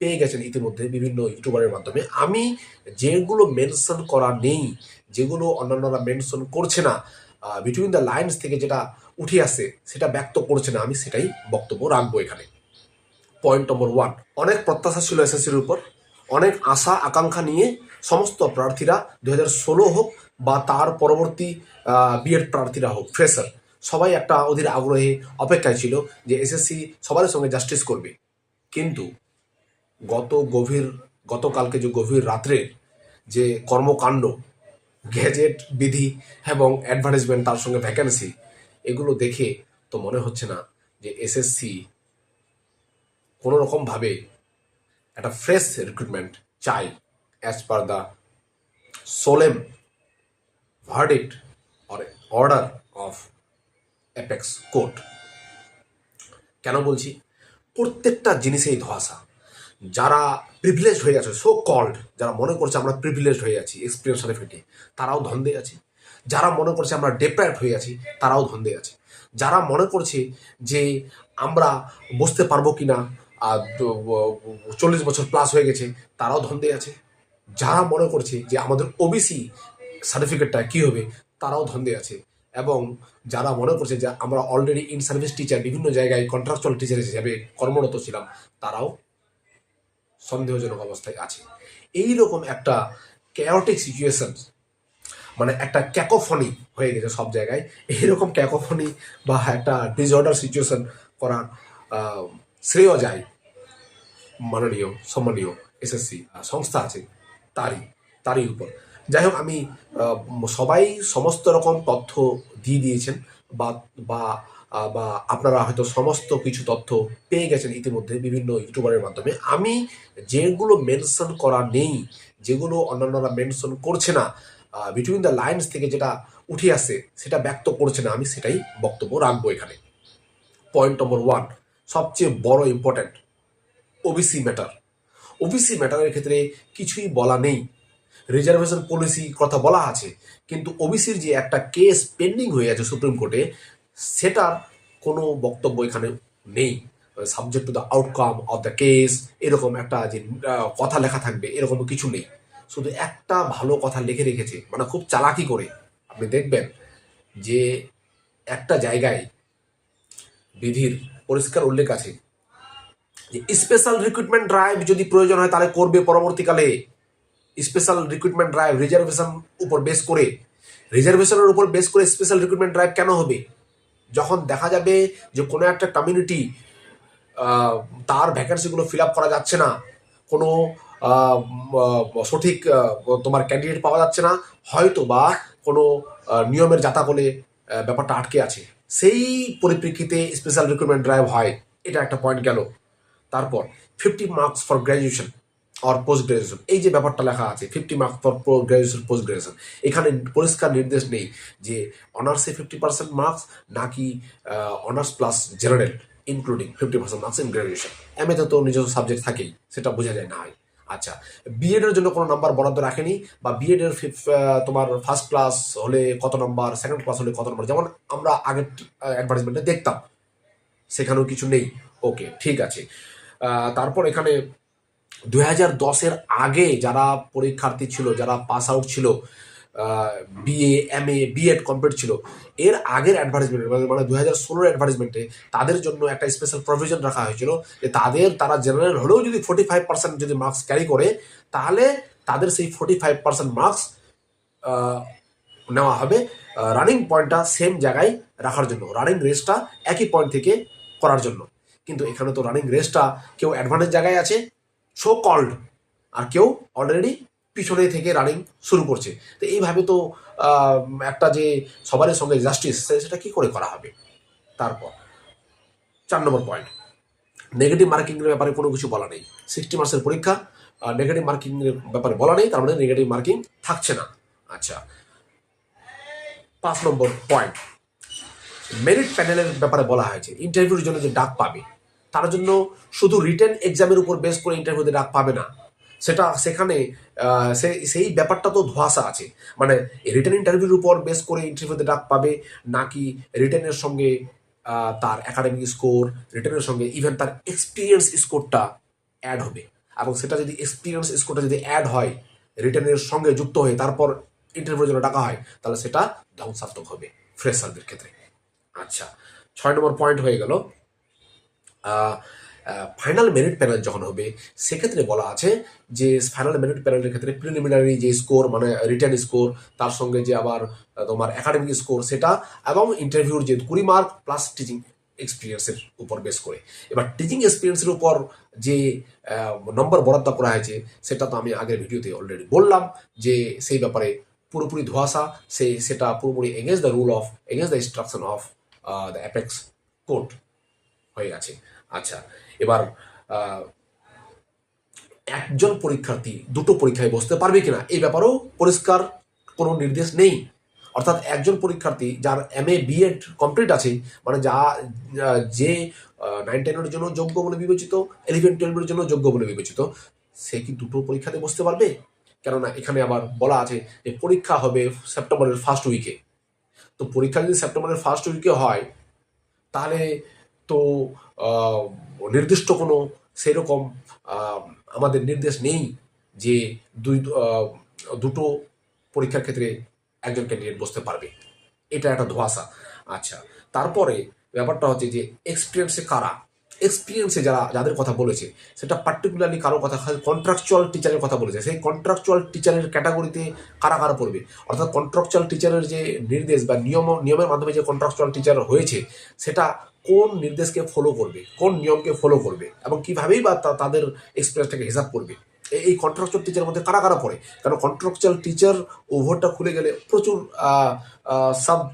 পেয়ে গেছেন ইতিমধ্যে বিভিন্ন ইউটিউবারের মাধ্যমে। আমি যেগুলো মেনশন করা নেই, যেগুলো অন্যান্যরা মেনশন করছে না বিটুইন দ্য লাইন্স থেকে যেটা উঠে আসে, সেটা ব্যক্ত করছে না, আমি সেটাই বক্তব্য রাখব এখানে। পয়েন্ট নম্বর ওয়ান অনেক প্রত্যাশা ছিল এসএসসির উপর, অনেক আশা, আকাঙ্ক্ষা নিয়ে সমস্ত প্রার্থীরা দু ষোলো হোক বা তার পরবর্তী বিএড প্রার্থীরা হোক ফ্রেশার সবাই একটা অধীর আগ্রহে অপেক্ষায় ছিল যে এসএসসি সবার সঙ্গে জাস্টিস করবে। কিন্তু গত গভীর, গতকালকে যে গভীর রাত্রে যে কর্মকাণ্ড, গ্যাজেট বিধি এবং অ্যাডভার্টাইজমেন্ট তার সঙ্গে ভ্যাকেন্সি এগুলো দেখে তো মনে হচ্ছে না যে এসএসসি কোনো রকমভাবে একটা ফ্রেশ রিক্রুটমেন্ট চাই as per the solemn verdict or order of apex court কেন বলছি? প্রত্যেকটা জিনিসেই ধোয়াশা। যারা প্রিভিলেজ হয়ে আছে সো কল্ড যারা মনে করছে আমরা প্রিভিলেজ হয়ে আছি এক্সপিরিয়েন্স সার্টিফিকেটে তারাও ধন্দে আছে। যারা মনে করছে আমরা ডেপ্রাইভড হয়ে আছি, তারাও ধন্দে আছে। যারা মনে করছে যে আমরা বসতে পারব কি না চল্লিশ বছর প্লাস হয়ে গেছে, তারাও ধন্দে আছে। যারা মনে করছে যে আমাদের ওবিসি সার্টিফিকেটটা কী হবে, তারাও ধন্দে আছে। এবং যারা মনে করছে যে আমরা অলরেডি ইন সার্ভিস টিচার বিভিন্ন জায়গায় কন্ট্রাকচুয়াল টিচার হিসেবে কর্মরত ছিলাম, তারাও সন্দেহজনক অবস্থায় আছে। এই রকম একটা ক্যাওটিক সিচুয়েশন মানে একটা ক্যাকোফনি হয়ে গেছে সব জায়গায়। এইরকম ক্যাকোফনি বা একটা ডিসঅর্ডার সিচুয়েশন করার শ্রেয় যায় মাননীয়, সম্মানীয় এসএসসি সংস্থা আছে তারই তারই উপর। যাই হোক, আমি সবাই সমস্ত রকম তথ্য দিয়ে দিয়েছেন বা বা বা আপনারা হয়তো সমস্ত কিছু তথ্য পেয়ে গেছেন ইতিমধ্যে বিভিন্ন ইউটিউবারের মাধ্যমে। আমি যেগুলো মেনশন করা নেই, যেগুলো অন্যান্যরা মেনশন করছে না বিটুইন দ্য লাইন্স থেকে যেটা উঠে আসে, সেটা ব্যক্ত করছে না, আমি সেটাই বক্তব্য রাখব এখানে। পয়েন্ট নম্বর ওয়ান সবচেয়ে বড় ইম্পর্ট্যান্ট ওবিসি ম্যাটার ওবিসি ম্যাটারের ক্ষেত্রে কিছুই বলা নেই। রিজার্ভেশন পলিসি কথা বলা আছে, কিন্তু ওবিসির যে একটা কেস পেন্ডিং হয়ে আছে সুপ্রিম কোর্টে সেটার কোনো বক্তব্য এখানে নেই। Subject to the outcome of the case এরকম একটা যে কথা লেখা থাকবে, এরকম কিছু নেই। শুধু একটা ভালো কথা লিখে রেখেছে মানে খুব চালাকি করে। আপনি দেখবেন যে একটা জায়গায় বিধির পরিষ্কার উল্লেখ আছে যে স্পেশাল রিক্রুটমেন্ট ড্রাইভ যদি প্রয়োজন হয়, তাহলে করবে পরবর্তীকালে। স্পেশাল রিক্রুটমেন্ট ড্রাইভ রিজার্ভেশন উপর বেস করে। রিজার্ভেশনের উপর বেস করে স্পেশাল রিক্রুটমেন্ট ড্রাইভ কেন হবে? যখন দেখা যাবে যে কোনো একটা কমিউনিটি তার ভ্যাকেন্সিগুলো ফিল আপ করা যাচ্ছে না কোনো সঠিক তোমার ক্যান্ডিডেট পাওয়া যাচ্ছে না হয়তো বা কোনো নিয়মের জাতাকলে আহ, ব্যাপারটা আটকে আছে। সেই পরিপ্রেক্ষিতে স্পেশাল রিক্রুটমেন্ট ড্রাইভ হয়। এটা একটা পয়েন্ট গেল। তারপর fifty marks for graduation or post graduation এই যে ব্যাপারটা লেখা আছে fifty marks for graduation post graduation এখানে পরিষ্কার নির্দেশ নেই যে অনার্সে ফিফটি পার্সেন্ট মার্কস নাকি honours plus general including fifty percent marks in graduation এমএতে তো নিজস্ব সাবজেক্ট থাকেই সেটা বোঝা যায় না হয়। আচ্ছা বিএড এর জন্য কোনো নাম্বার বরাদ্দ রাখেনি বা বিএড এর ফিফ- আহ, তোমার ফার্স্ট ক্লাস হলে কত নাম্বার সেকেন্ড ক্লাস হলে কত নাম্বার যেমন আমরা আগের অ্যাডভার্টাইজমেন্টে দেখতাম। সেখানেও কিছু নেই। ওকে ঠিক আছে। তারপর এখানে দুই হাজার দশের আগে যারা পরীক্ষার্থী ছিল, যারা পাস আউট ছিল BA M A BEd complete ছিল, এর আগের অ্যাডভার্টাইজমেন্ট মানে দু হাজার ষোলোর অ্যাডভার্টাইজমেন্টে তাদের জন্য একটা স্পেশাল প্রভিশন রাখা হয়েছিল যে তাদের, তারা জেনারেল হলেও যদি ফোর্টি ফাইভ পার্সেন্ট যদি মার্কস ক্যারি করে, তাহলে তাদের সেই ফোর্টি ফাইভ পার্সেন্ট মার্কস নেওয়া হবে। রানিং পয়েন্টটা সেম জায়গায় রাখার জন্য রানিং রেসটা একই পয়েন্ট থেকে করার জন্য। কিন্তু এখানে তো রানিং রেসটা কেউ অ্যাডভান্টেজ জায়গায় আছে। সো কল্ড আর কেউ অলরেডি পিছনে থেকে রানিং শুরু করছে। তো এইভাবে তো একটা যে সবারই সঙ্গে জাস্টিস সেটা কি করে করা হবে? তারপর চার নম্বর পয়েন্ট নেগেটিভ মার্কিংয়ের ব্যাপারে কোনো কিছু বলা নেই। সিক্সটি মার্কসের পরীক্ষা নেগেটিভ মার্কিংয়ের ব্যাপারে বলা নেই, তার মানে নেগেটিভ মার্কিং থাকছে না। আচ্ছা পাঁচ নম্বর পয়েন্ট মেরিট প্যানেলের ব্যাপারে বলা হয়েছে। ইন্টারভিউর জন্য যে ডাক পাবে তার জন্য শুধু রিটেন এক্সামের উপর বেস করে ইন্টারভিউতে ডাক পাবে না। সেটা সেখানে সেই ব্যাপারটা তো ধোয়াশা আছে। মানে রিটেন ইন্টারভিউর উপর বেস করে ইন্টারভিউতে ডাক পাবে, নাকি রিটেনের সঙ্গে তার একাডেমিক স্কোর রিটেনের সঙ্গে ইভেন তার এক্সপিরিয়েন্স স্কোরটা অ্যাড হবে। এবং সেটা যদি এক্সপিরিয়েন্স স্কোরটা যদি অ্যাড হয় রিটার্নের সঙ্গে যুক্ত হয়ে তারপর ইন্টারভিউর জন্য ডাকা হয়, তাহলে সেটা ধ্বংসাত্মক হবে ফ্রেশারদের ক্ষেত্রে। আচ্ছা ছয় নম্বর পয়েন্ট হয়ে গেল। ফাইনাল মেরিট প্যানেল যখন হবে, সেক্ষেত্রে বলা আছে যে ফাইনাল মেরিট প্যানেলের ক্ষেত্রে প্রিলিমিনারি যে স্কোর মানে রিটার্ন স্কোর তার সঙ্গে যে আবার তোমার একাডেমিক স্কোর সেটা এবং ইন্টারভিউর যে কুড়ি মার্ক প্লাস টিচিং এক্সপিরিয়েন্সের উপর বেস করে। এবার টিচিং এক্সপিরিয়েন্সের উপর যে নম্বর বরাদ্দ করা হয়েছে, সেটা তো আমি আগের ভিডিওতে অলরেডি বললাম যে সেই ব্যাপারে পুরোপুরি ধোয়াশা সেই সেটা পুরোপুরি against the rule of against the instruction of the apex court হয়ে গেছে। আচ্ছা এবার একজন পরীক্ষার্থী দুটো পরীক্ষায় বসতে পারবে কিনা এই ব্যাপারেও পরিষ্কার কোনো নির্দেশ নেই। অর্থাৎ একজন পরীক্ষার্থী যার এম এ বিএড কমপ্লিট আছে মানে যা যা- নাইন টেনের জন্য যোগ্য বলে বিবেচিত ইলেভেন টুয়েলভের জন্য যোগ্য বলে বিবেচিত, সে কি দুটো পরীক্ষাতে বসতে পারবে? কেননা এখানে আবার বলা আছে যে পরীক্ষা হবে সেপ্টেম্বরের ফার্স্ট উইকে তো পরীক্ষা যদি সেপ্টেম্বরের ফার্স্ট উইকে হয়, তাহলে তো নির্দিষ্ট কোনো সেরকম আমাদের নির্দেশ নেই যে দুই দুটো পরীক্ষার ক্ষেত্রে একজন ক্যান্ডিডেট বসতে পারবে। এটা একটা ধোয়াশা। আচ্ছা তারপরে ব্যাপারটা হচ্ছে যে এক্সপিরিয়েন্সে কারা? এক্সপিরিয়েন্সে যারা যাদের কথা বলেছে, সেটা পার্টিকুলারলি কারও কথা কন্ট্রাকচুয়াল টিচারের কথা বলেছে। সেই কন্ট্রাকচুয়াল টিচারের ক্যাটাগরিতে কারা কারা পড়বে? অর্থাৎ কন্ট্রাকচুয়াল টিচারের যে নির্দেশ বা নিয়ম, নিয়মের মাধ্যমে যে কন্ট্রাকচুয়াল টিচার হয়েছে, সেটা কোন নির্দেশকে ফলো করবে? কোন নিয়মকে ফলো করবে? এবং কীভাবেই বা তাদের এক্সপিরিয়েন্সটাকে হিসাব করবে? এই- কন্ট্রাকচুয়াল টিচারের মধ্যে কারা কারা পড়ে? কারণ কন্ট্রাকচুয়াল টিচার ওভারটা খুলে গেলে প্রচুর সাব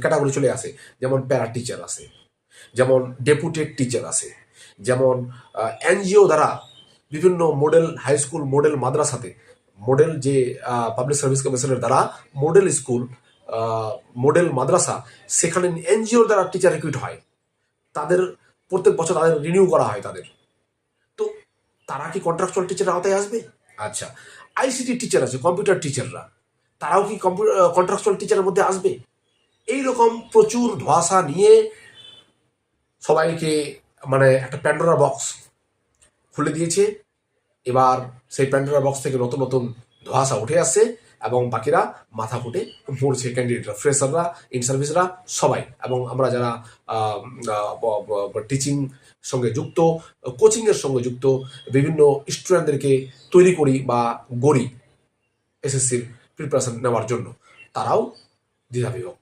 ক্যাটাগরি চলে আসে। যেমন প্যারা টিচার আছে যেমন ডেপুটেড টিচার আছে, যেমন এনজিও দ্বারা বিভিন্ন মডেল হাই স্কুল মডেল মাদ্রাসাতে মডেল যে পাবলিক সার্ভিস কমিশনের দ্বারা মডেল স্কুল মডেল মাদ্রাসা, সেখানে এনজিওর দ্বারা টিচার রিক্রুট হয়। তাদের প্রত্যেক বছর তাদের রিনিউ করা হয় তাদের। তো তারা কি কন্ট্রাকচুয়াল টিচারের আওতায় আসবে? আচ্ছা আইসিটি টিচার আছে কম্পিউটার টিচাররা তারাও কি কন্ট্রাকচুয়াল টিচারের মধ্যে আসবে? এই রকম প্রচুর ধোঁয়াশা নিয়ে সবাইকে মানে একটা প্যান্ডোরা বক্স খুলে দিয়েছে। এবার সেই প্যান্ডোরা বক্স থেকে নতুন নতুন ধোঁয়াশা উঠে আসছে এবং বাকিরা মাথা ফুটে মরছে। ক্যান্ডিডেটরা ফ্রেশাররা ইন সার্ভিসরা সবাই। এবং আমরা যারা টিচিং সঙ্গে যুক্ত কোচিংয়ের সঙ্গে যুক্ত, বিভিন্ন স্টুডেন্টদেরকে তৈরি করি বা গড়ি এসএসসির প্রিপারেশন নেওয়ার জন্য, তারাও দ্বিধাবিভক্ত।